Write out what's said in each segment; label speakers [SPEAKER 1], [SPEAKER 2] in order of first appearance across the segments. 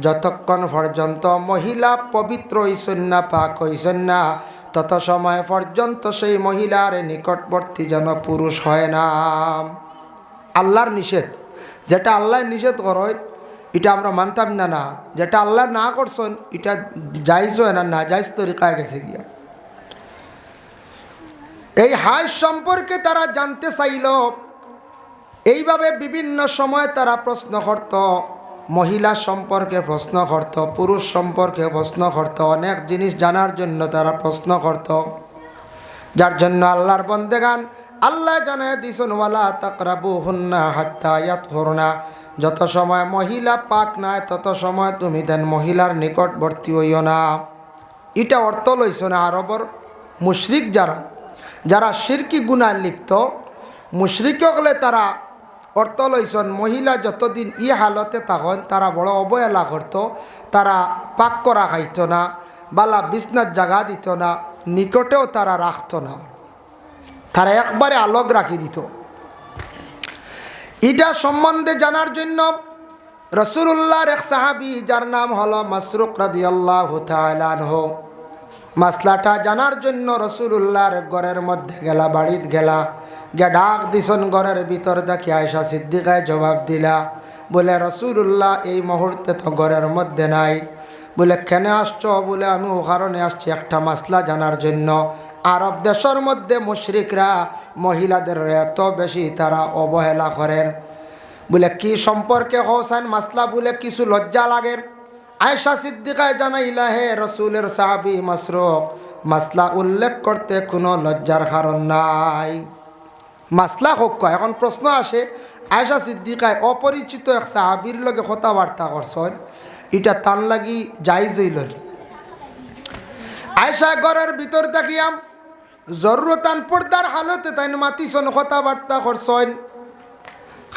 [SPEAKER 1] যতক্ষণ পর্যন্ত মহিলা পবিত্র হইসন না পাক হইসন না তত সময় পর্যন্ত সেই মহিলার নিকটবর্তী যেন পুরুষ হয় না। আল্লাহর নিষেধ। যেটা আল্লাহ নিষেধ করয় এটা আমরা মানতাম না না। যেটা আল্লাহ না করছেন, এটা যাইজ হয় না না যাইজ তরিকায় গেছে গিয়া। এই হাইস সম্পর্কে তারা জানতে চাইল, এইভাবে বিভিন্ন সময় তারা প্রশ্ন করত মহিলা সম্পর্কে প্রশ্ন করত, পুরুষ সম্পর্কে প্রশ্ন করত, অনেক জিনিস জানার জন্য তারা প্রশ্ন করত। যার জন্য আল্লাহর বন্দেগান, আল্লাহ জানায় দিছুন ওয়ালা তাকরাবু হুন্না হাত্তা ইয়াত হরনা যত সময় মহিলা পাক নাই, তত সময় তুমি দেন মহিলার নিকটবর্তী হইও না। এটা অর্থ লইছ না আরবর মুশরিক যারা। যারা শিরকি গুণা লিপ্ত, মুশরিক হলে তারা অর্থ লইছন মহিলা যতদিন ই হালতে তখন তারা বড় অবহেলা করত তারা পাক করা খাইত না বালা বিছনার জাগা দিত না নিকটেও তারা রাখত না তারা একবারে আলোক রাখি দিত। এটা সম্বন্ধে জানার জন্য রসুল্লাহর এক সাহাবি যার নাম হলো মাসরুক রাদি আল্লাহ হোক মাসলাটা জানার জন্য রসুল্লাহর ঘরের মধ্যে গেলা বাড়িত গেলা। গে ডাক দিছন ঘরের ভিতর দেখি আয়সা সিদ্দিকায় জবাব দিলা, বলে রসুল্লাহ এই মুহূর্তে তো ঘরের মধ্যে নাই। বলে, কেনে আসছ? বলে, আমি ও কারণে আসছি একটা মাসলা জানার জন্য। আরব দেশের মধ্যে মুশরিকরা মহিলাদের এত বেশি তারা অবহেলা করেন। বলে, কি সম্পর্কে হোসেন মাসলা? বলে, কিছু লজ্জা লাগে। আয়সা সিদ্দিকায় জানাইলা, হে রসুলের সাহাবি মাসরুক, মাসলা উল্লেখ করতে কোনো লজ্জার কারণ নাই। মাসলা হোক। এখন প্রশ্ন আসে আয়সা সিদ্দিকায় অপরিচিত এক সাহাবির লগে কথাবার্তা করছেন। এটা তার লাগি যাইজ হইল আয়সা ঘরের ভিতর দেখিয়াম জরুরতান পর্দার হালতে তাই মাতিছন কথাবার্তা করছেন।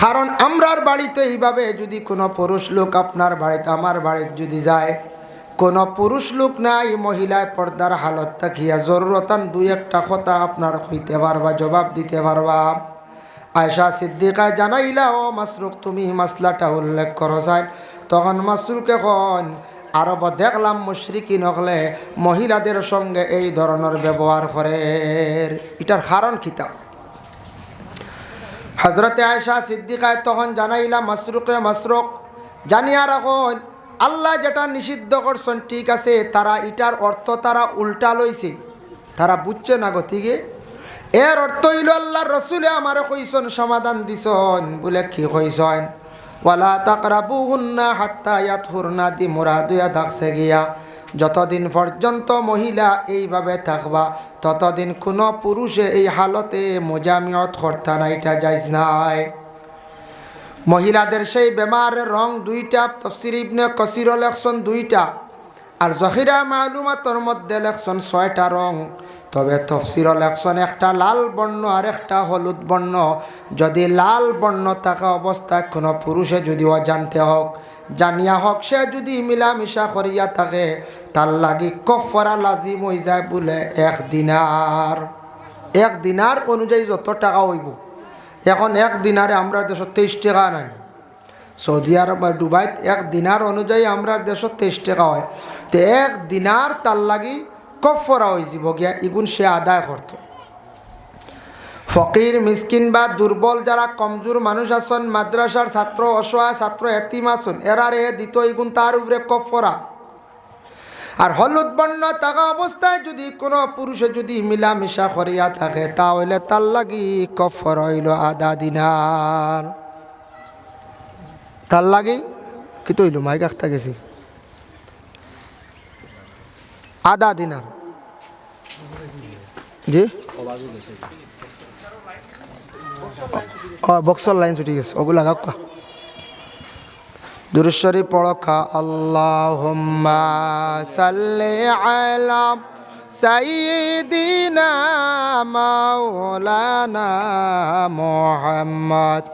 [SPEAKER 1] কারণ আমরার বাড়িতে এইভাবে যদি কোনো পুরুষ লোক আপনার বাড়িতে, আমার বাড়িতে যদি যায় কোনো পুরুষ লোক নাই, মহিলায় পর্দার হালত থাকিয়া জরুরতান দুই একটা কথা আপনার হইতে পারবা, জবাব দিতে পারবা। আয়সা সিদ্দিকায় জানাইলা, ও মাসরুক তুমি মাসলাটা উল্লেখ করো যায় তখন মাসরুকে কন আরব দেখলাম মুশরিকি নকলে মহিলাদের সঙ্গে এই ধরনের ব্যবহার করে। এটার কারণ কিতা হজরতে আয়সা সিদ্দিকায় তখন জানাইলাম মাসরুকে মাসরুক জানিয়া রাখুন আল্লাহ যেটা নিষিদ্ধ করছেন, ঠিক আছে, তারা ইটার অর্থ তারা উল্টা লইছে। তারা বুঝছে না গতিকে এর অর্থ হইল আল্লাহ রসুলে আমার কইসন সমাধান দিছন, বলে কি কইসন ওয়ালা তাকরাবু হুন্না হাত্তা ইয়াত হুরনা দি মোরা দুয়া থাকছে গিয়া। যতদিন পর্যন্ত মহিলা এইভাবে থাকবা, ততদিন কোনো পুরুষে এই হালতে মোজামিয়ত করতা না এটা যাইজ নাই। মহিলাদের সেই বেমারের রং দুইটা, তফসির ইবনে কসির লেখছন দুইটা। আর জহিরা মালুমাতর মধ্যে লেখছন ছয়টা রং। তবে তফসির লেখছন একটা লাল বর্ণ আর একটা হলুদ বর্ণ। যদি লাল বর্ণ থাকা অবস্থায় কোনো পুরুষে যদি অজানতে হোক, জানিয়া হোক, সে যদি মিলামিশা করিয়া থাকে, তার লাগি কফরা লাজিম হয়ে যায় বলে, এক দিনার। এক অনুযায়ী যত টাকা হইব। এখন এক দিনারে আমরা দেশত তেইশ টাকা নাই। সৌদি আরব বা এক দিনার অনুযায়ী আমরা দেশত তেইশ টাকা হয়। তো এক দিনার তার লাগি কফরা হয়ে যাব গিয়া, ইগুন সে আদায় করত। ফকির, মিসকিন বা দুর্বল যারা কমজোর মানুষ আছেন, মাদ্রাসার ছাত্র, অসহায় ছাত্র, এতিম আছেন, এরারে দিত ইগুন তার উপরে কফরা। আর হলুদ বর্ণ থাকা অবস্থায় যদি কোনো পুরুষে যদি মিলামিশা করিয়া থাকে তাহলে তার লাগি কফর হইল আদা দিনার। তার লাগি? কি তৈল? মাইক আখতা গেছি। আদা দিনার। জি? বক্সর লাইন ছুটি গেছে। ওগুলা কাকা দুরুশ্বরী পড়কা আল্লাহুম্মা সাল্লি আলা সাইয়্যিদিনা মাওলানা মুহাম্মদ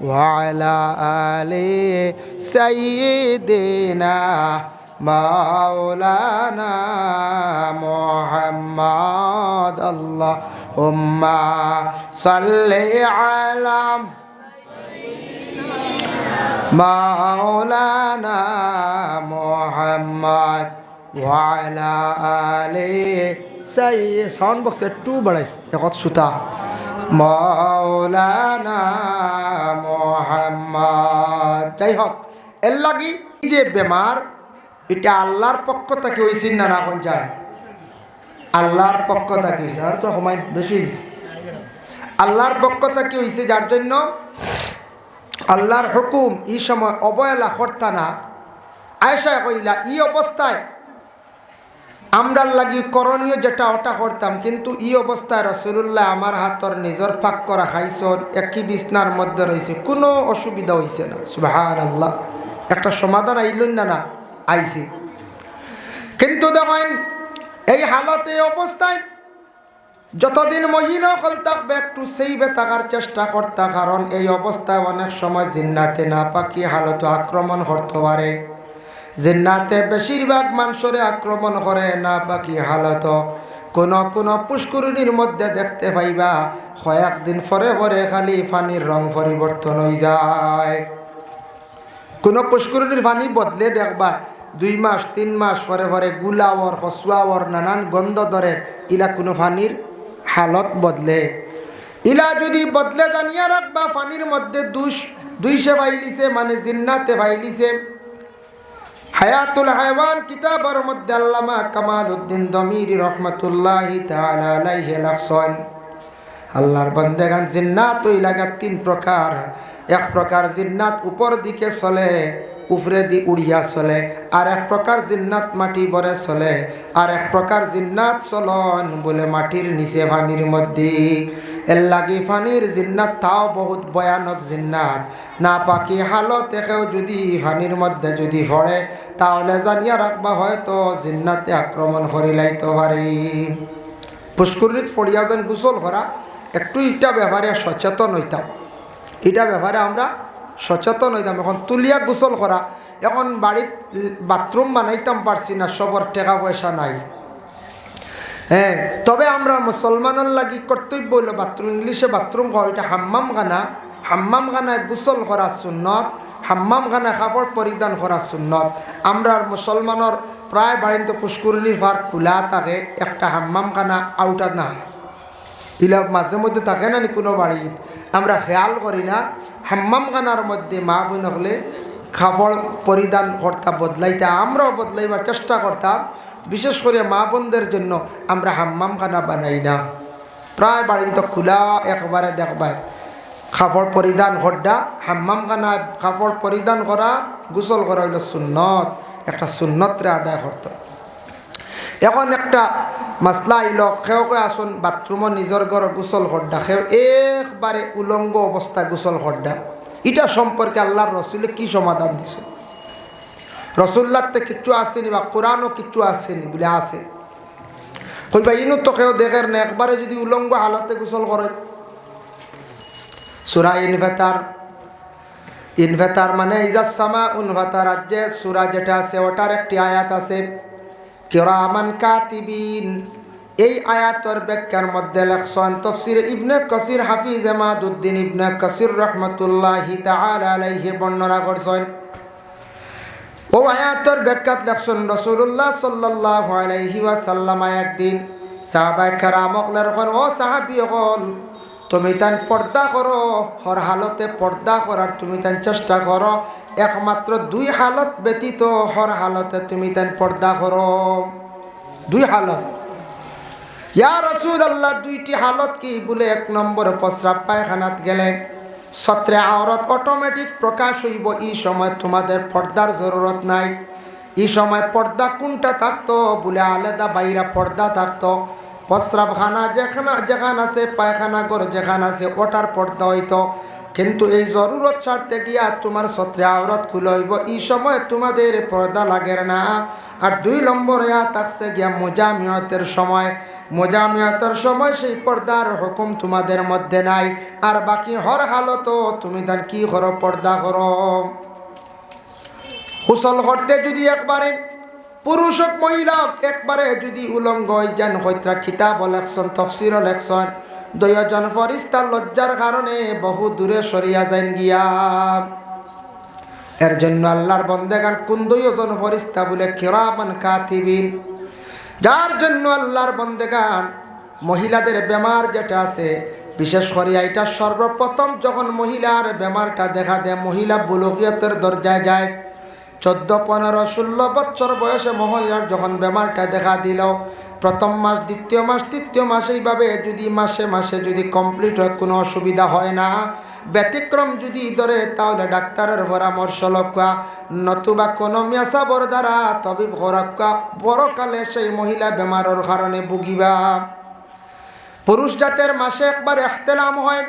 [SPEAKER 1] وعلى آل سيدنا مولانا محمد اللهم صل على মাওলানা মোহাম্মদ ওয়ালা আলে সাই সাউন্ড বক্স একটু বাড়াই কত সুতা। মৌলানা মোহাম্মদ, যাই হোক, এর লাগি যে বেমার, এটা আল্লাহর পক্ষ থেকে হয়েছে না না এখন যায়? আল্লাহর পক্ষ থেকে হয়েছে আর তো সময় বেশি আল্লাহর পক্ষ থেকে হয়েছে যার জন্য আল্লাহর হুকুম এই সময় অবহেলা করতা না। আয়সা কইলা এই অবস্থায় আমরার লাগি করণীয় যেটা ওটা করতাম, কিন্তু এই অবস্থায় রসুল্লাহ আমার হাতর নিজর পাক করা খাইছন একই বিছনার মধ্যে রয়েছে কোনো অসুবিধা হয়েছে না। সুবাহান আল্লাহ একটা সমাধান আইলেন না না, আইছি। কিন্তু দেখেন, এই হালতে অবস্থায় যতদিন মহিলা হল থাকবে একটু সেইবে থাকার চেষ্টা করতা, কারণ এই অবস্থায় অনেক সময় জিন্নাতে না পাকি হালত আক্রমণ করতে পারে। জিন্নাতে বেশিরভাগ মানুষরে আক্রমণ করে না বাকি হালত। কোন কোন পুষ্করিণীর মধ্যে দেখতে পাইবা, কয়েকদিন পরে পরে খালি পানির রং পরিবর্তন হয়ে যায়। কোন পুষ্করিণীর পানি বদলে দেখবা, দুই মাস, তিন মাস পরে পরে গুলাওয়ার হসুয়াওয়ার নানান গন্ধ ধরে, ইলা কোনো পানির হালত বদলে। ইলা যদি বদলে জানিয়া রাখবা পানির মধ্যে দুশ দুইশে ভাইলিছে মানে জিন্নাতে ভাইলিছে হায়াতুল হায়ওয়ান কিতাবের মধ্যে আল্লামা কামাল উদ্দিন দমিরি রহমতুল্লাহি তাআলা আলাইহি লাখসন আল্লাহর বন্দেগান জিন্নাত ওই লাগা তিন প্রকার। এক প্রকার জিন্নাত উপর দিকে চলে উপরে দি উড়িয়া চলে। আর এক প্রকার জিন্নাত মাটি বরে চলে। আর এক প্রকার জিন্নাত চলন বলে মাটির নিচে পানির মধ্যে। এর লাগি ফানির জিন্নাত তাও বহুত ভয়ানক জিন্নাত। না পাখি হালত একেও যদি ফানির মধ্যে যদি পড়ে তাহলে জানিয়া রাখবা হয়তো জিন্নাতে আক্রমণ করিলাইতে পারে। পুষ্করিত পড়িয়া যেন গোসল করা একটু ইটা ব্যাপারে সচেতন হইতাম। এটা ব্যাপারে আমরা সচেতন হইতাম এখন তুলিয়া গোসল করা এখন বাড়িত বাথরুম বানাইতাম পারছি না সবর টাকা পয়সা নাই। হ্যাঁ তবে আমরা মুসলমানের লাগি কর্তব্য হইল বাথরুম ইংলিশে বাথরুম কয়, এটা হাম্মাম খানা, হাম্মাম খানায় গোসল করা সুন্নত, হাম্মাম খানা কাপড় পরিধান করা সুন্নত। আমরা মুসলমানের প্রায় বাড়িতে পুষ্করিণীর ভার খোলা থাকে, একটা হাম্মাম খানা আউটা না ইলা মাঝে মধ্যে থাকে না নি কোনো বাড়ি আমরা খেয়াল করি না হাম্মাম খানার মধ্যে মা বোন হলে কাপড় পরিধান করতাম বদলাইতে, আমরাও বদলাইবার চেষ্টা করতাম। বিশেষ করে মা বোনদের জন্য আমরা হাম্মাম খানা বানাই না। প্রায় বাড়িতে খোলা, একবারে দেখবাই কাপড় পরিধান হড্ডা হাম্মাম খানা কাপড় পরিধান করা, গোসল করা হইল সুন্নত। একটা সুন্নতরে আদায় করত এখন একটা মাসলা আইল, সেও কয়ে আসুন, বাথরুমত নিজের ঘর গোসল হড্ডা সেও একবারে উলঙ্গ অবস্থায় গোসল হড্ডা এটা সম্পর্কে আল্লাহর রসুলে কি সমাধান দিছে? রসুল্লাতে কিচ্ছু আসেনি বা কোরআনও কিচ্ছু আসেনি বলে আসে কইবা ইনু তো কেউ দেখের না একবারে যদি উলঙ্গ হালতে গোসল করে সুরা ইনভেতার ইনভেতার মানে ইজাসামা উনভাতার রাজ্যে সুরা যেটা আছে ওটার একটি আয়াত আছে। কেরামান কাতিবিন। এই আয়াতর ব্যাখ্যার মধ্যে লেখসন তফসির ইবনে কসির হাফিজ এমাদুদ্দিন ইবনে কসির রহমতুল্লাহি আলাইহি বর্ণনা করছেন। ও আয়াতর ব্যাখ্যাত লেখসন রসুল্লাহ সাল্লাহ আলাইহি ওয়াসাল্লাম একদিন সাহাবাই খারামকলের ও সাহাবি হল তুমি তান পর্দা করো, হর হালতে পর্দা করার তুমি তান চেষ্টা করো। একমাত্র দুই হালত ব্যতীত হর হালতে তুমি তান পর্দা করো। দুই হালত। ইয়া রসুল আল্লাহ দুইটি হালত কি বলে এক নম্বর প্রস্রাব পায়খানাত গেলে? সত্রে আওরত অটোমেটিক প্রকাশ হইব। এই সময় তোমাদের পর্দার জরুরত নাই। এই সময় পর্দা কোনটা থাকতো বলে আলাদা বাইরা পর্দা থাকতো। প্রস্রাবখানা যেখানে যেখান আছে, পায়খানা ঘর যেখান আছে, ওটার পর্দা হইতো। কিন্তু এই জরুরত ছাড়তে গিয়া তোমার সত্রে আওরত খুলে হইব। এই সময় তোমাদের পর্দা লাগে না। আর দুই নম্বর থাকছে গিয়া মোজামিয়তের সময়। মোজামিয়াতের সময় সেই পর্দার হুকুম তোমাদের মধ্যে নাই। আর বাকি হর হালত তুমি তার কি করো? পর্দা করো। হুসল করতে যদি একবারে পুরুষ হোক, মহিলা একবারে যদি উলঙ্গ যান, হইত্রা খিতাব লেকশন তফসির লেকশন দয়জন ফরিস্তার লজ্জার কারণে বহু দূরে সরিয়া যান গিয়া। এর জন্য আল্লাহর বন্দেগান কুন্দই ওজন ফরিস্তা বলে কিরামান কাতিবিন। যার জন্য আল্লাহর বন্দেগান মহিলাদের বেমার যেটা আছে, বিশেষ করে এটা সর্বপ্রথম যখন মহিলার বেমারটা দেখা দেয়, মহিলা বুলকিয়তের দরজায় যায়। চোদ্দ, পনেরো, ষোলো বছর বয়সে মহিলার যখন বেমারটা দেখা দিল প্রথম মাস, দ্বিতীয় মাস, তৃতীয় মাস এইভাবে যদি মাসে মাসে যদি কমপ্লিট হয়, কোনো অসুবিধা হয় না। ব্যতিক্রম যদি ধরে, তাহলে ডাক্তারের পরামর্শ লক্ষ্য। নতুবা কোনো মেসাবর দ্বারা, তবে ভরক্কা বড়কালে সেই মহিলা বেমারের কারণে ভুগিবা। পুরুষ জাতের মাসে একবার এখতেলাম হয়।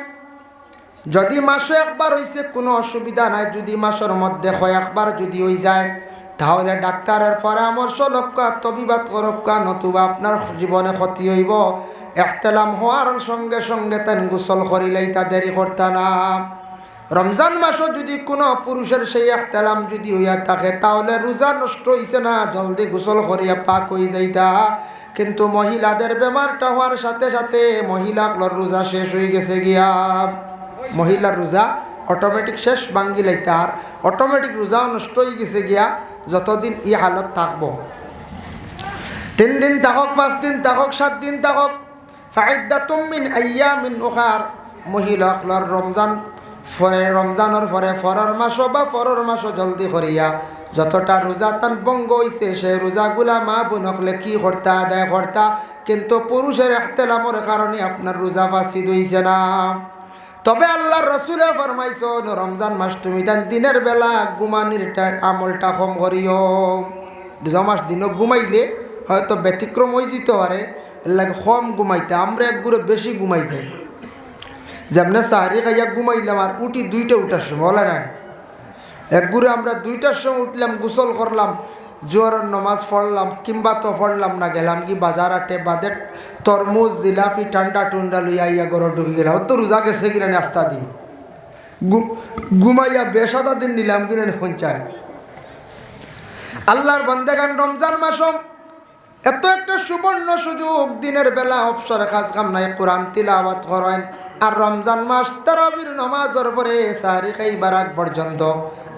[SPEAKER 1] যদি মাসে একবার হয়েছে কোনো অসুবিধা নাই। যদি মাসের মধ্যে হয়, একবার যদি হয়ে যায়। তাহলে ডাক্তারের পরামর্শ লক্ষ্য তবিবাদ করক্কা নতুবা আপনার জীবনে ক্ষতি হইব। এখতেলাম হওয়ার সঙ্গে সঙ্গে তেন গোসল করিলেই তা দেরি করতে না। রমজান মাসও যদি কোনো পুরুষের সেই এখতেলাম যদি হইয়া থাকে, তাহলে রোজা নষ্ট হইছে না, জলদি গোসল করিয়া পাক হয়ে যাইতা। কিন্তু মহিলাদের বেমারটা হওয়ার সাথে সাথে মহিলাগুলোর রোজা শেষ হয়ে গেছে গিয়া। মহিলার রোজা অটোমেটিক শেষ বাঙ্গিলাই তার অটোমেটিক রোজা নষ্ট হয়ে গেছে গিয়া যতদিন ই হালত থাকব। তিন দিন থাকক, পাঁচ দিন থাকক, সাত দিন থাকক। ফাইদা তুমিন আইয়া মিন ওখার মহিলাগুলোর রমজান ফরে রমজানের পরে ফরর মাসও বা ফরর মাসও জলদি করিয়া যতটা রোজা তান বঙ্গ হইছে সে রোজাগুলা মা বোনকলে কি কর্তা আদায় কর্তা কিন্তু পুরুষের এখতেলামর কারণে আপনার রোজা বাসি দইছে না। তবে আল্লাহর রসুলে ফরমাইছ রমজান মাস তুমি তান দিনের বেলা গুমানির আমলটা কম করিও। মাস দিনও ঘুমাইলে হয়তো ব্যতিক্রম হয়ে যেতে পারে লাগে কম ঘুমাইতে, আমরা একগুলো বেশি ঘুমাই যাই। যেমন সাহারি খাইয়া ঘুমাইলাম আর উঠি দুইটা উঠার সময়, বলে না একগুরে আমরা দুইটার সময় উঠলাম, গোসল করলাম জোয়ারের নমাজ পড়লাম, কিংবা তো পড়লাম না, গেলাম কি বাজার আটে বাদে তরমুজ, জিলাপি, ঠান্ডা, টুন্ডা লইয়া ইয়া গরো ঢুকে গেলাম। তো রোজা গেছে কিনা নাস্তা দি? ঘুমাইয়া বেসাদা দিন নিলাম কিনা পঞ্চায় আল্লাহর বন্দেগান রমজান মাসম এত একটা সুবর্ণ সুযোগ, দিনের বেলা অবসরে কাজ কাম নাই, কোরআন তিলাওয়াত করেন। আর রমজান মাস তারাবির নমাজের পরে সাহারি খাইবার আগ পর্যন্ত।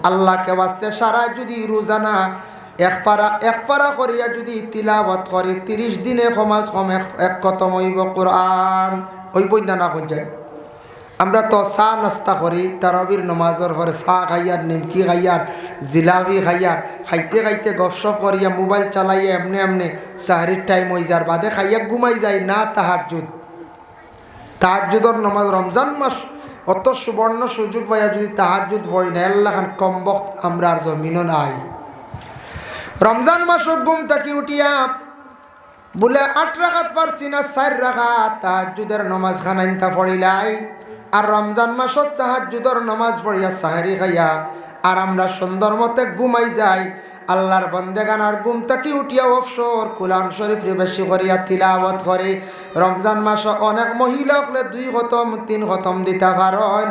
[SPEAKER 1] আল্লাহকে বাঁচতে সারা যদি রোজানা এক পারা এক করিয়া যদি তিলাওয়াত করে, তিরিশ দিনে সমাজ কম এক খতম হইব কোরআন। বইনা না হয়ে যায়। আমরা তো চা নাস্তা করি, তারাবির নমাজের পরে চা খাইয়ার, নিমকি খাইয়ার, জিলাপি খাইয়ার, খাইতে খাইতে গপসপ করিয়া মোবাইল চালাইয়া এমনি এমনি সাহারির টাইম হয়ে যার বাদে খাইয়া ঘুমাই যায়, না তাহাজুদ তাহাজুদর নমাজ রমজান মাস, অত সুবর্ণ সুযোগ পাইয়া যদি তাহাজুদ পড়ি না এল্লাখান কম বক্ত আমরা আর জমিনও নাই। রমজান মাসুর ঘুম থাকি উঠিয়া বলে আট রাখাত পারছি না, চার রাখাত তাহাজুদের নমাজ খানাইনতা পড়িলাই। আর রমজান মাসত তাহাজুদর নমাজ পড়িয়া সাহারি খাইয়া, আর আমরা সুন্দর মতে ঘুমাই যাই। আল্লাহর বন্দেগানার গুম তাকি উঠিয়া অবসর কুলান শরীফ বেশি করিয়া তিলাওয়াত করে। রমজান মাস অনেক মহিলা হলে দুই খতম, তিন খতম দিতে পারেন।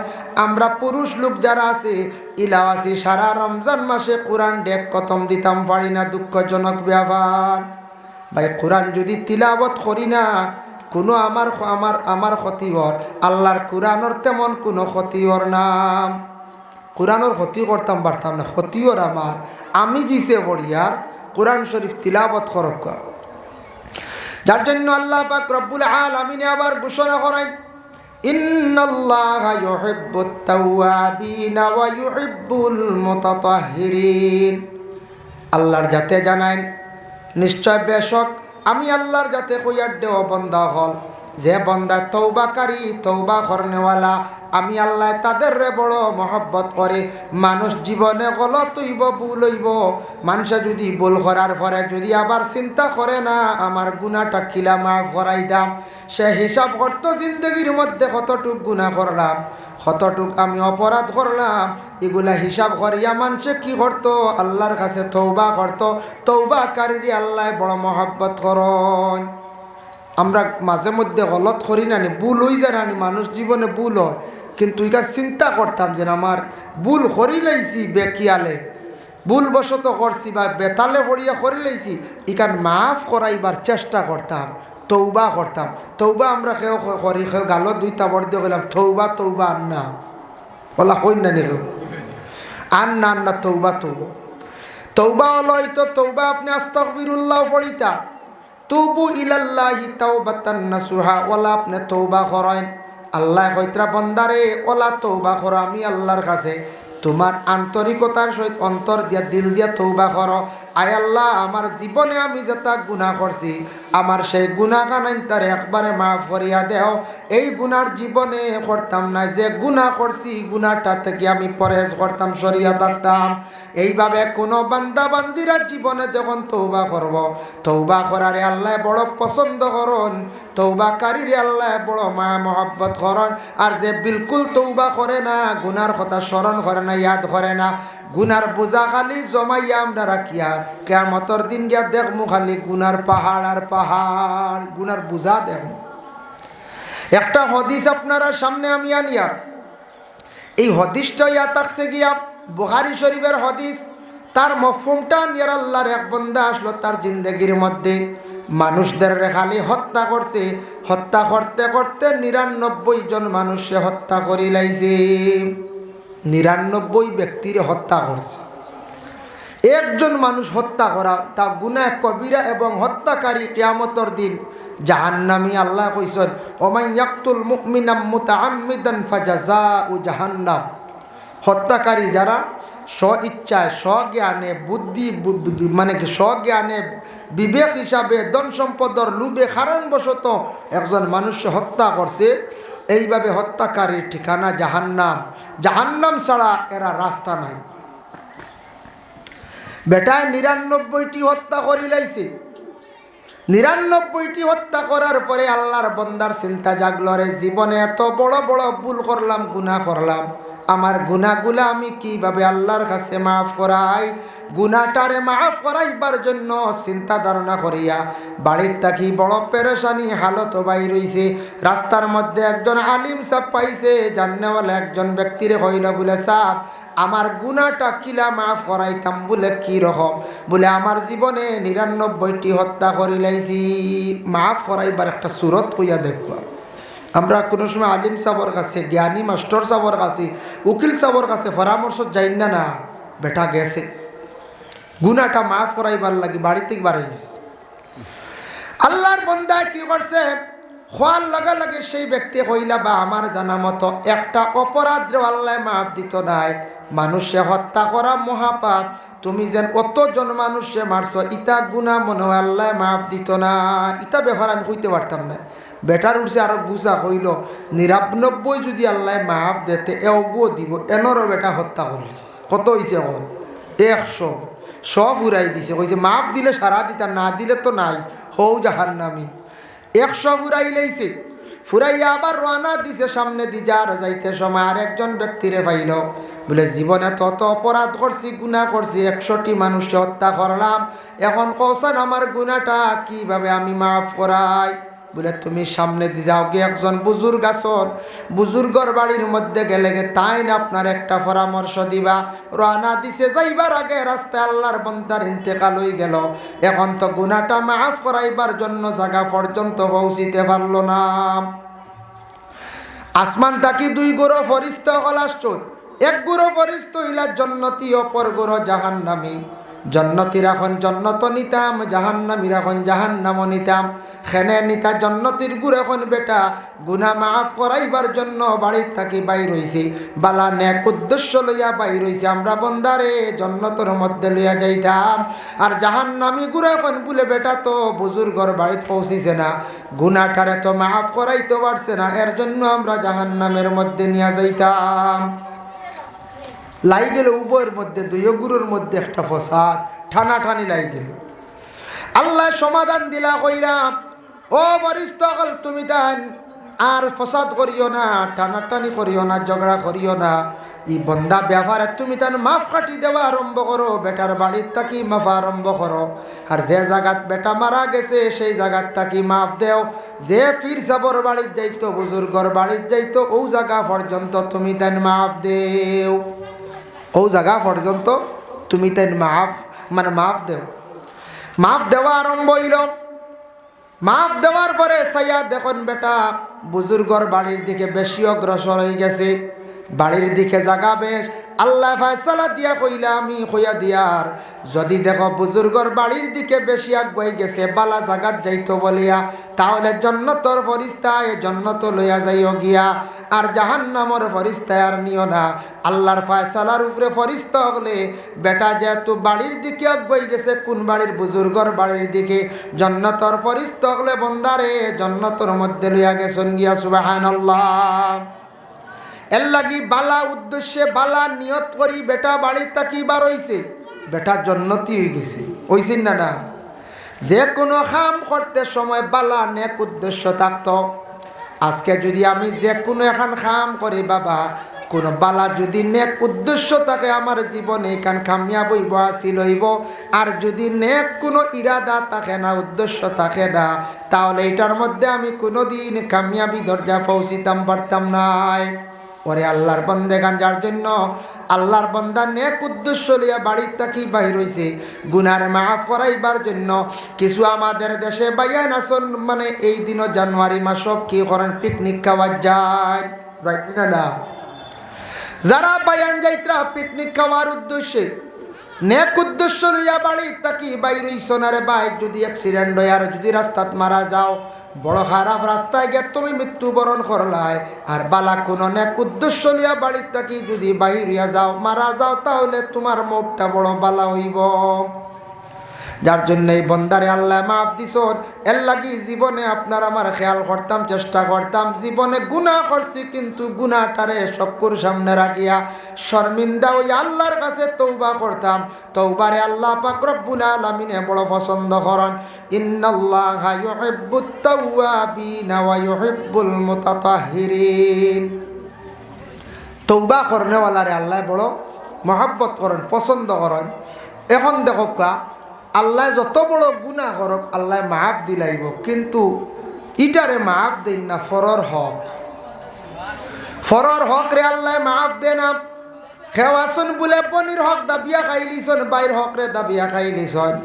[SPEAKER 1] আমরা পুরুষ লোক যারা আছে, ইলাওয়াসি সারা রমজান মাসে কোরআন ডেক খতম দিতাম পারি না, দুঃখজনক ব্যাপার। ভাই, কোরআন যদি তিলাওয়াত করি না, কোনো আমার আমার আমার ক্ষতিবর, আল্লাহর কোরআনর তেমন কোনো ক্ষতিবর নাম কোরআনের ক্ষতি করতাম পারতাম না ক্ষতিওর আমার আমি পিছিয়ে পড়িয়ার কোরআন শরীফ তিলাবত করক যার জন্য আল্লাহ পাক রব্বুল আলামিনে আবার ঘোষণা করেন আল্লাহর যাতে জানাইন, নিশ্চয় বেশক আমি আল্লাহর যাতে কইয়ার দেও বন্দা হল। যে বন্দা তৌবাকারী তৌবা করনেওয়ালা আমি আল্লাহ তাদের রে বড় মহব্বত করে। মানুষ জীবনে গলত হইব, ভুল হইব। মানুষে যদি ভুল করার পরে যদি আবার চিন্তা করে না, আমার গুণাটা কিলা মাফ করাই দাম। সে হিসাব করতো, জিন্দগির মধ্যে কতটুক গুণা করলাম, কতটুক আমি অপরাধ করলাম, এগুলা হিসাব করিয়া মানুষে কি করতো? আল্লাহর কাছে তৌবা করতো। তৌবাকারী আল্লাহ বড় মহব্বত করন। আমরা মাঝে মধ্যে গলত করি না ভুল হয়ে যায় না। মানুষ জীবনে ভুল হয়। কিন্তু ইকার চিন্তা করতাম যে আমার ভুল করি লাইছি বেকিয়ালে। ভুল বশত করছি বা বেতালে পড়িয়া করি লাইছি ইকান মাফ করাইবার চেষ্টা করতাম, তৌবা করতাম। তৌবা আমরা কেউ করি কেউ গালো দুই তাবর দিয়ে গেলাম তৌবা তৌবা আর না বলা কই না কেউ আর না না তৌবা তৌবা। তৌবা হলই তো তৌবা আপনি আস্তাগফিরুল্লাহ পড়িতা। তৌবু ইলাল্লাহি তাওবাতান নাসুহা ওলা আপনি তৌবা করেন। আল্লাহ কইত্রা, বন্দারে, ওলা তৌবা করো, আমি আল্লাহর কাছে তোমার আন্তরিকতার সহিত অন্তর দিয়া, দিল দিয়া তৌবা করো। আয় আল্লাহ, আমার জীবনে আমি যেটা গুণা করছি, আমার সেই গুণা কানাইন তার একবারে মাফ করিয়া দেও। এই গুনার জীবনে করতাম না যে গুণা করছি গুণাটা থেকে আমি পরেজ করতাম, সরিয়া থাকতাম। এইভাবে কোনো বান্দা বান্দিরা জীবনে যখন তৌবা করব তৌবা করারে আল্লাহ বড় পছন্দ করন তৌবাকারীরে আল্লাহ বড় মা মহব্বত করন। আর যে বিলকুল তৌবা করে না গুনার কথা স্মরণ করে না, ইয়াদ করে না গুনার বোঝা খালি জমাইয়া আমরা রাখি আর? কেমতর দিন গিয়া দেখমু খালি গুনার পাহাড় আর পাহাড়। গুনার বোঝা দেখমু। একটা হদিস আপনারা সামনে আমি আনিয়া। এই হদিসটা ইয়া থাকছে গিয়া বুহারি শরীফের হদিস। তার মফুমটা নিয়ার আল্লাহর এক বন্ধা আসলো তার জিন্দগির মধ্যে। মানুষদের খালি হত্যা করছে। হত্যা করতে করতে নিরানব্বই জন মানুষে হত্যা করি লাইছে নিরানব্বই ব্যক্তির হত্যা করছে। একজন মানুষ হত্যা করা তা গুনাহ কবিরা এবং হত্যাকারী কিয়ামতর দিন জাহান্নামি। আল্লাহ কইসন ওমাই ইয়াকতুল মুমিনাম মুতাআম্মিদান ফাজাজাউ জাহান্নাম। হত্যাকারী যারা স্ব ইচ্ছায় স্বজ্ঞানে, বুদ্ধি, বুদ্ধি- মানে কি স্বজ্ঞানে, বিবেক হিসাবে ধন সম্পদর লুবে কারণবশত একজন মানুষ হত্যা করছে। এইভাবে হত্যাকারীর ঠিকানা জাহান্নাম। জাহান্নাম ছাড়া এরা রাস্তা নাই। বেটায় নিরানব্বইটি হত্যা করি লাইছে। নিরানব্বইটি হত্যা করার পরে আল্লাহর বন্দার চিন্তা জাগলো রে জীবনে এত বড় বড় ভুল করলাম, গুনাহ করলাম। আমার গুনাহগুলা আমি কীভাবে আল্লাহর কাছে মাফ করাই? গুনাটারে মাফ করাইবার জন্য চিন্তা ধারণা করিয়া বাড়ির থাকি বড় পেরেশানি হালত বাই রইছে। রাস্তার মধ্যে একজন আলিম সাপ পাইছে, জান্নেওয়ালা একজন ব্যক্তিরে হইল বলে সাপ, আমার গুণাটা কিলা মাফ করাইতাম, বলে কি রকম? বলে আমার জীবনে নিরানব্বইটি হত্যা করি লাইছি। মাফ করাইবার একটা সুরত কইয়া দেখবা আমরা কোনো সময় আলিম সাবর কাছে, জ্ঞানী মাস্টার সাবর কাছে, উকিল সাবর কাছে পরামর্শ যাই না না। বেটা গেছে। গুণাটা মাফ করাইবার লাগি বাড়ি থেকে বার হয়েছে আল্লাহর বন্দায় কি করছে? খোয়ার লাগা লাগে সেই ব্যক্তি কইলা, বা আমার জানা মতো একটা অপরাধ আল্লাহ মাফ দিত নাই। মানুষে হত্যা করা মহাপাপ। তুমি যেন অতজন মানুষে মারছো ইটা গুণা মনে আল্লাহ মাফ দিত না। ইটা ব্যাপার আমি কইতে পারতাম না। বেটার উঠছে আরও গুছা কইল, নিরানব্বই যদি আল্লাহ মাফ দিতে এগো দিব, এনরও বেটা হত্যা করলিস। কত হয়েছে এখন? একশো। সব উড়াই দিছে। কইছে, মাপ দিলে সারা দিতা না দিলে তো নাই। হৌ জাহার নামি একশো ফুরাই লাইছে। ফুরাইয়া আবার রানা দিছে সামনে দি যার যাইতে সময় আর একজন ব্যক্তিরে পাইল। বলে, জীবনে তত অপরাধ করছি, গুণা করছি, একশোটি মানুষকে হত্যা করলাম। এখন কৌশন আমার গুণাটা কীভাবে আমি মাফ করাই? বলে, তুমি সামনে দি যাও কি একজন বুজুর্গ আসন বুজুর্গর বাড়ির মধ্যে গেলে গে, তাই না আপনার একটা পরামর্শ দিবা? রানা দিছে, যাইবার আগে রাস্তায় আল্লাহর বন্দার ইন্তেকাল হয়ে গেল। এখন তো গুনাটা মাফ করাইবার জন্য জায়গা পর্যন্ত পৌঁছিতে পারল না। আসমান তাকি দুই গুরো ফরিস্ত হলাশ্চুর এক গুরো ফরিস্ত ইলা জন্নতি অপর গুরো জাহান্নামি। জন্নতির এখন জন্নত নিতাম জাহান্নামির এখন জাহান্নাম নিতাম। খেনে নিতা জন্নতির গুড় এখন বেটা গুনা মাফ করাইবার জন্য বাড়ির থাকি বাইর হইছি। বালা নেক উদ্দেশ্য লইয়া বাইর হইছি। আমরা বন্দারে জন্নতর মধ্যে লইয়া যাইতাম। আর জাহান্নামি গুড় এখন বলে, বেটা, তো বুজুর্গর বাড়িত পৌঁছিছে না। গুনাটারে তো মাফ করাইতে পারছে না। এর জন্য আমরা জাহান্নামের মধ্যে নিয়ে যাইতাম। লাই গেল উভয়ের মধ্যে দুই গুরুর মধ্যে একটা ফসাদ, ঠানাঠানি লাই গেল। আল্লাহ সমাধান দিলা কইরাম ও বরিস্তকল তুমি দেন, আর ফসাদ করিও না টানাটানি করিও না, ঝগড়া করিও না। ই বন্দা ব্যবহারে তুমি তার মাফ কাটি দেওয়া আরম্ভ করো, বেটার বাড়ির থাকি মাফ আরম্ভ করো। আর যে জায়গাত বেটা মারা গেছে, সেই জায়গাত থাকি মাফ দেও। যে ফির সাবর বাড়ির যাইতো, বুজুর্গর বাড়ির যাইতো, ও জায়গা পর্যন্ত তুমি দেন মাফ দেও। ও জায়গা পর্যন্ত তুমি তেন মাফ মানে মাফ দেও। মাফ দেওয়া আরম্ভ হইল। মাফ দেওয়ার পরে সাইয়া দেখুন বেটা, বুজুর্গর বাড়ির দিকে বেশি অগ্রসর হয়ে গেছে। বাড়ির দিকে জাগা বেশ। আল্লাহ ফায়সালা দিয়া কইলা, আমি কইয়া দিয়ার যদি দেখো বুজুর্গর বাড়ির দিকে বেশি আগুয়াই গেছে, বালা জাগাত যাইতো বলিয়া, তাহলে জন্নতর ফরিস্তায় জন্নত লইয়া যাইও গিয়া। আর জাহান্নামর ফরিস্তায় আর নিও না। আল্লাহর ফায়সালার উপরে ফরিস্তা হলে বেটা যেহেতু বাড়ির দিকে আগুয়াই গেছে, কোন বাড়ির বুজুর্গর বাড়ির দিকে? জন্নতর ফরিস্তা হলে বন্দারে জন্নতর মধ্যে লইয়া গেছেন গিয়া সুবাহান আল্লাহ এর লাগি বালা উদ্দেশ্যে বালা নিয়ত করি বেটা বাড়ির তাকি বার হইছে? বেটা জন্নতি হয়ে গেছে। হইছেন না না? যে কোনো কাম করতে সময় বালা নেক উদ্দেশ্য থাকতো। আজকে যদি আমি যে কোনো এখন খাম করি বাবা, কোনো বালা যদি নেক উদ্দেশ্য থাকে আমার জীবনে, এখান খামিয়া বইব, আসিল হইব। আর যদি নেক কোনো ইরাদা থাকে না, উদ্দেশ্য থাকে না, তাহলে এটার মধ্যে আমি কোনোদিন কামিয়াবি দরজা পৌঁছিতাম পারতাম নাই। ওরে আল্লাহর বন্দে গান যার জন্য আল্লাহর বন্দা নেক উদ্দেশ্য লিয়া বাড়ির তাকি বাহির হইছে। গুনার মাফ করাইবার জন্য কিছু আমাদের দেশে বাইয়ান আসন মানে এই দিনও জানুয়ারি মাসক কি করেন পিকনিক খাওয়া যায়। যাই না না? যারা বায়ান যাইত্রা পিকনিক খাওয়ার উদ্দেশ্যে নেক উদ্দেশ্য লইয়া বাড়ি তাকি বাইরে সোনারে বাইক যদি অ্যাক্সিডেন্ট হয় আর যদি রাস্তাত মারা যাও বড় খারাপ রাস্তায় গিয়ে তুমি মৃত্যুবরণ করলাই। আর বালা কোন অনেক উদ্দেশ্য লিয়া বাড়ির তাকি যদি বাহিরিয়া যাও, মারা যাও, তাহলে তোমার মুখটা বড় বালা হইব। যার জন্য এই বন্দারে আল্লাহ মাফ দিছন। এর লাগি জীবনে আপনার আমার খেয়াল করতাম, চেষ্টা করতাম। জীবনে গুণা করছি, কিন্তু গুণাটারে শক্কুর সামনে রাখিয়া শর্মিন্দা ওই আল্লাহর কাছে তৌবা করতাম। তৌবারে আল্লাহ পাক রব্বুল বড় পছন্দ করেন। ইন্নাল্লাহা তৌবা করনেওয়ালারে আল্লাহ বড় মহাব্বত করেন, পছন্দ করেন। এখন দেখো কা আল্লাহ যত বড় গুণা করক, আল্লাহ মাফ দিলাইব কিন্তু ইটারে মাফ দেন না, ফরর হক। ফরর হক রে আল্লাহ মাফ দে না। খেওয়াছন বলে পনির হক, দাবিয়া খাইলিছন বাইর হক রে দাবিয়া খাইলিছন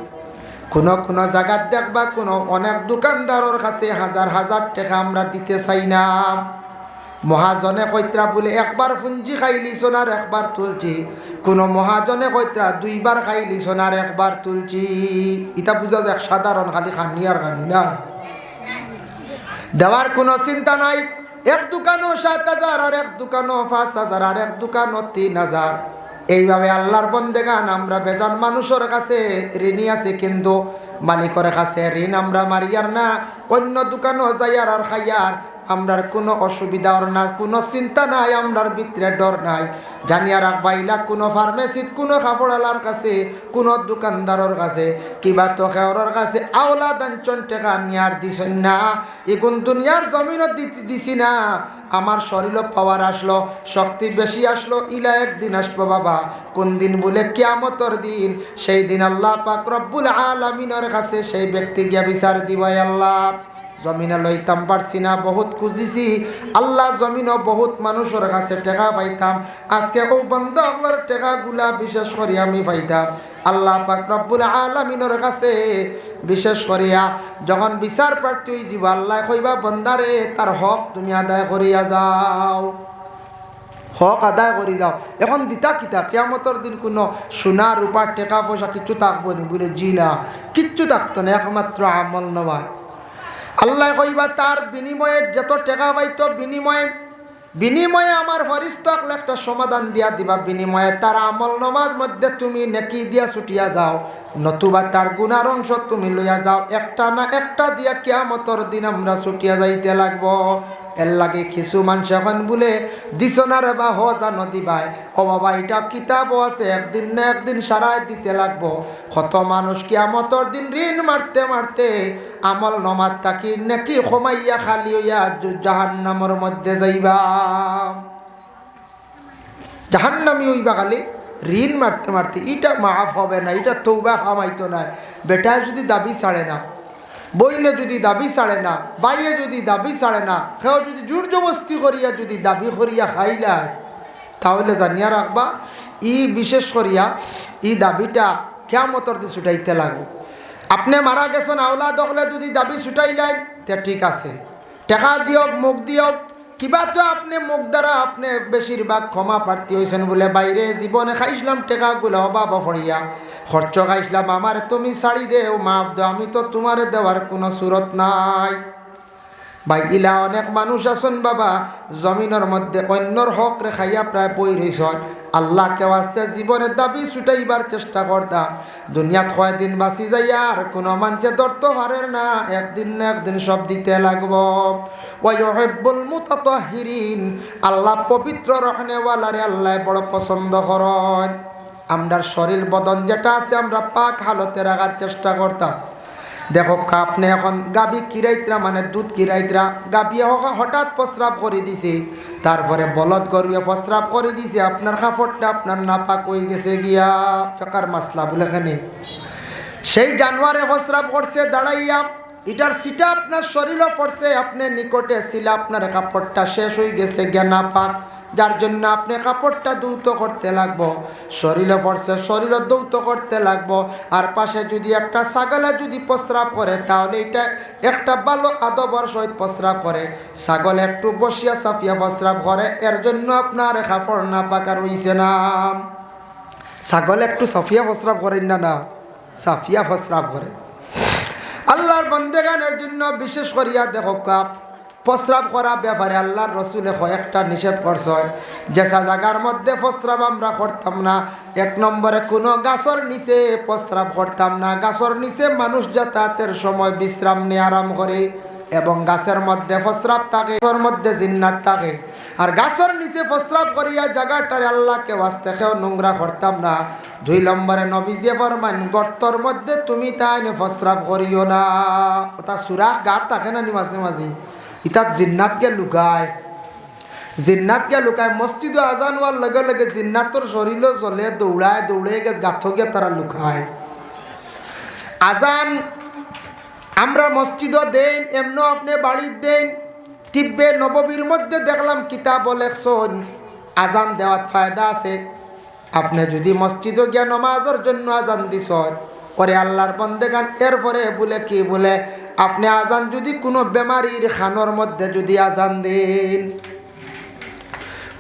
[SPEAKER 1] কোনো কোনো জায়গাত দেখবা, কোনো অনেক দোকানদারর কাছে হাজার হাজার টাকা আমরা দিতে চাই না। মহাজনে কইত্রা বলে, একবার পুঞ্জি খাইলি সোনার একবার তুলছি। কোনো মহাজনে কইত্রা দুইবার খাইলি সোনার একবার তুলছি। ইটা বুঝা যাক সাধারণ খালি খানি আর খানি না। দেওয়ার কোনো চিন্তা নাই। এক দোকানও সাত হাজার আর এক দোকানও পাঁচ হাজার আর এক দোকানও তিন হাজার এইভাবে আল্লাহর বন্দেগান, আমরা বেজান মানুষের কাছে ঋণী আছে, কিন্তু মালিকের কাছে ঋণ আমরা মারিয়ার না। অন্য দোকানও যাইয়ার আর খাইয়ার। আমরার কোনো অসুবিধা না, কোনো চিন্তা নাই, আমরার ভিতরে ডর নাই। জানিয়া রাখবাইলা, কোনো ফার্মেসিত কোনো কাপড়ালার কাছে, কোনো দোকানদারের কাছে, কিবা তো খেওয়ার কাছে আওলা দাঞ্চন টেকা নিয়ার দিছেন না। এগুন দুনিয়ার জমিনত দিছি না। আমার শরীর পাওয়ার আসলো, শক্তি বেশি আসলো, ইলা একদিন আসব বাবা। কোন দিন বলে কেয়ামতর দিন, সেই দিন আল্লাহ পাক রব্বুল আলমিনের কাছে সেই ব্যক্তি গিয়া বিচার দিবাই আল্লাহ। জমিনে লইতাম পারছি না বহুত খুঁজিছি। আল্লাহ জমিনও বহুত মানুষের কাছে টেকা পাইতাম। আজকে ও আপনার টেকাগুলা বিশেষ করে আমি পাইতাম। আল্লাহ পাক রব্বুল আলমিনের কাছে বিশেষ করিয়া যখন বিচার প্রার্থী জীব আল্লাহ কইবা বন্দারে তার হক তুমি আদায় করিয়া যাও। হক আদায় করি যাও। এখন দিতা কিতা কেয়ামতর দিন কোনো সোনা রূপার টেকা পয়সা কিচ্ছু থাকব নি বলে জি না। কিচ্ছু থাকতো না একমাত্র আমল নয় আল্লাহ কইবা, তার বিনিময়ে যত টেকা পাইতো, বিনিময়ে বিনিময়ে আমার ফরিস্তক একটা সমাধান দিয়া দিবা, বিনিময়ে তার আমল নমাজ মধ্যে তুমি নেকি দিয়া ছুটিয়া যাও, নতুবা তার গুণার অংশ তুমি লইয়া যাও, একটা না একটা দিয়া কিয়ামতর দিন আমরা ছুটিয়া যাইতে লাগবো। এর লাগে কিছু মানুষ এখন বলে দিছনার বা, হ জানো দিবাই ও বাবা, এটা কিতাবও আছে, একদিন না একদিন সারাই দিতে লাগবো। কত মানুষ কিয়ামতর দিন ঋণ মারতে মারতে আমল নমার তাকি নাকি কমাইয়া খালি হইয়া জাহান্নামর মধ্যে যাইবা। জাহান্নামি হইবা খালি, ঋণ মারতে মারতে, এটা মাফ হবে না, এটা তৌবা খামাইতো না। বেটায় যদি দাবি ছাড়ে না বইনে যদি দাবি ছাড়ে না, বাইয়ে যদি দাবি ছাড়ে না, সেও যদি জোর জবস্তি করিয়া যদি দাবি করিয়া খাইলা তাহলে জানিয়া রাখবা, ই বিশেষ করিয়া ই দাবিটা কেয়া কেমতর দিয়ে ছুটাইতে লাগবে। আপনি মারা গেছেন আওলা দখলে যদি দাবি ছুটাইলেন, তে ঠিক আছে। টেকা দিয়ক, মুখ দিয়ক, কিবা তো আপনি মুখ দ্বারা আপনি বেশিরভাগ ক্ষমা প্রার্থী হয়েছেন বলে বাইরে জীবনে খাইছিলাম টেকাগুলো অভাব ফড়িয়া খরচ খাইছিলাম, আমার তুমি শাড়ি দেও, মাফ দাও, আমি তো তোমার দেওয়ার কোনো সুরত নাই। ভাই, ইলা অনেক মানুষ আছেন বাবা, জমিনের মধ্যে অন্যর হক রেখাইয়া প্রায় রইছন। আল্লাহ কেউ আসতে জীবনের দাবি ছুটাইবার চেষ্টা করতাম দুনিয়াত কয়দিন বাঁচি যাইয়া আর কোনো মানুষে ধরতে পারেন না, একদিন না একদিন সব দিতে লাগব। ওয়াইহিব্বুল মুতাতাহহিরিন আল্লাহ পবিত্র রহনেওয়ালারে আল্লাহ বড় পছন্দ করেন। আমরার শরীর বদন যেটা আছে আমরা পাক হালতে রাখার চেষ্টা করতাম। দেখো আপনি এখন গাবি কিরাইতরা মানে দুধ কিরাইতরা গাবিয়ে হঠাৎ প্রস্রাব করে দিছে। তারপরে বলদ গরুয়ে প্রস্রাব করে দিছে। আপনার কাপড়টা আপনার নাপাক হয়ে গেছে গিয়া ফেকার মাসলা বলে এখানে। সেই জানোয়ারে প্রস্রাব করছে, দাঁড়াইয়া এটার সিটা আপনার শরীরও পড়ছে, আপনি নিকটে ছিল, আপনার কাপড়টা শেষ হয়ে গেছে, গিয়া নাপাক। যার জন্য আপনি কাপড়টা দৌত করতে লাগবো। শরীরে পড়ছে শরীরে দৌত করতে লাগবো। আর পাশে যদি একটা ছাগলে যদি প্রস্রাব করে, তাহলে এটা একটা ভালো আদবর সহিত প্রস্রাব করে। ছাগল একটু বসিয়া সাফিয়া প্রস্রাব করে, এর জন্য আপনার কাপড় না পাকা রইছে না। ছাগল একটু সাফিয়া প্রস্রাব করেন না না। সাফিয়া প্রস্রাব করে আল্লাহর বন্দেগানের জন্য বিশেষ করিয়া দেখো কাপ। প্রস্রাব করা ব্যাপারে আল্লাহর রসুলে কয়েকটা নিষেধ করছেন যেসা জায়গার মধ্যে প্রস্রাব আমরা করতাম না। এক নম্বরে কোনো গাছর নিচে প্রস্রাব করতাম না। গাছর নিচে মানুষ যাতায়াতের সময় বিশ্রাম নিয়ে আরাম করে এবং গাছের মধ্যে প্রস্রাব থাকে, গাছের মধ্যে জিন্নাত থাকে। আর গাছর নিচে প্রস্রাব করিয়া জায়গাটারে আল্লাহকে বাঁচতে কেউ নোংরা করতাম না। দুই নম্বরে নবীজে ফরমান, গর্তর মধ্যে তুমি তাই প্রস্রাব করিও না। তা সুরাখ গাত থাকে না নি মাঝে মাঝে? ইতাত জিন্নাতকে লুকায়। জিন্নাতকে লুকায় মসজিদ আজান হওয়ার লগে লগে জিন্নাতর শরীরও চলে দৌড়ায়, দৌড়ে গেছে গাথ গিয়ে তারা লুকায়। আজান আমরা মসজিদও দেন এমনও আপনি বাড়ির দেন তিব্বে নববীর মধ্যে দেখলাম কিতাব লেখছন আজান দেওয়ার ফায়দা আছে। আপনি যদি মসজিদও গিয়া নমাজের জন্য আজান দিস পরে আল্লাহর বন্দেগান, এরপরে বলে কি বলে আপনি আজান যদি কোনো বেমারির খানোর মধ্যে যদি আজান দেন,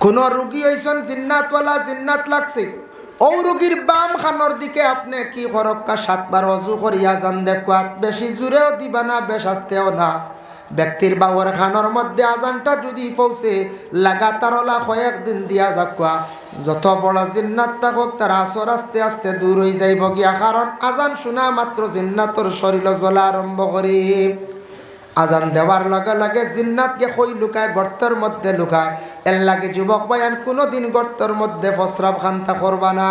[SPEAKER 1] কোনো রুগী হয়েছেন জিন্নাতওয়ালা, জিন্নাত লাগছে, ও রুগীর বাম খানোর দিকে আপনি কি করক্কা সাতবার অজু করিয়া যান দেখুয়াত বেশি জুড়েও দিবা না, বেশ আসতেও না। ব্যক্তির বাবর খানোর মধ্যে আজানটা যদি পৌঁছে, লাগাতার কয়েকদিন দিয়া যাকুয়া যত বড় জিন্নাত থাকুক, তার আসর আস্তে আস্তে দূর হয়ে যাইব গিয়া। কারণ আজান শোনা মাত্র জিন্নাতর শরীর জ্বলা আরম্ভ করি। আজান দেওয়ার লগে লগে জিন্নাতকে কই লুকায়, গর্তের মধ্যে লুকায়। এর লাগে যুবক বায়ান, কোনোদিন গর্তের মধ্যে ফসরাব খান্তা করবা না।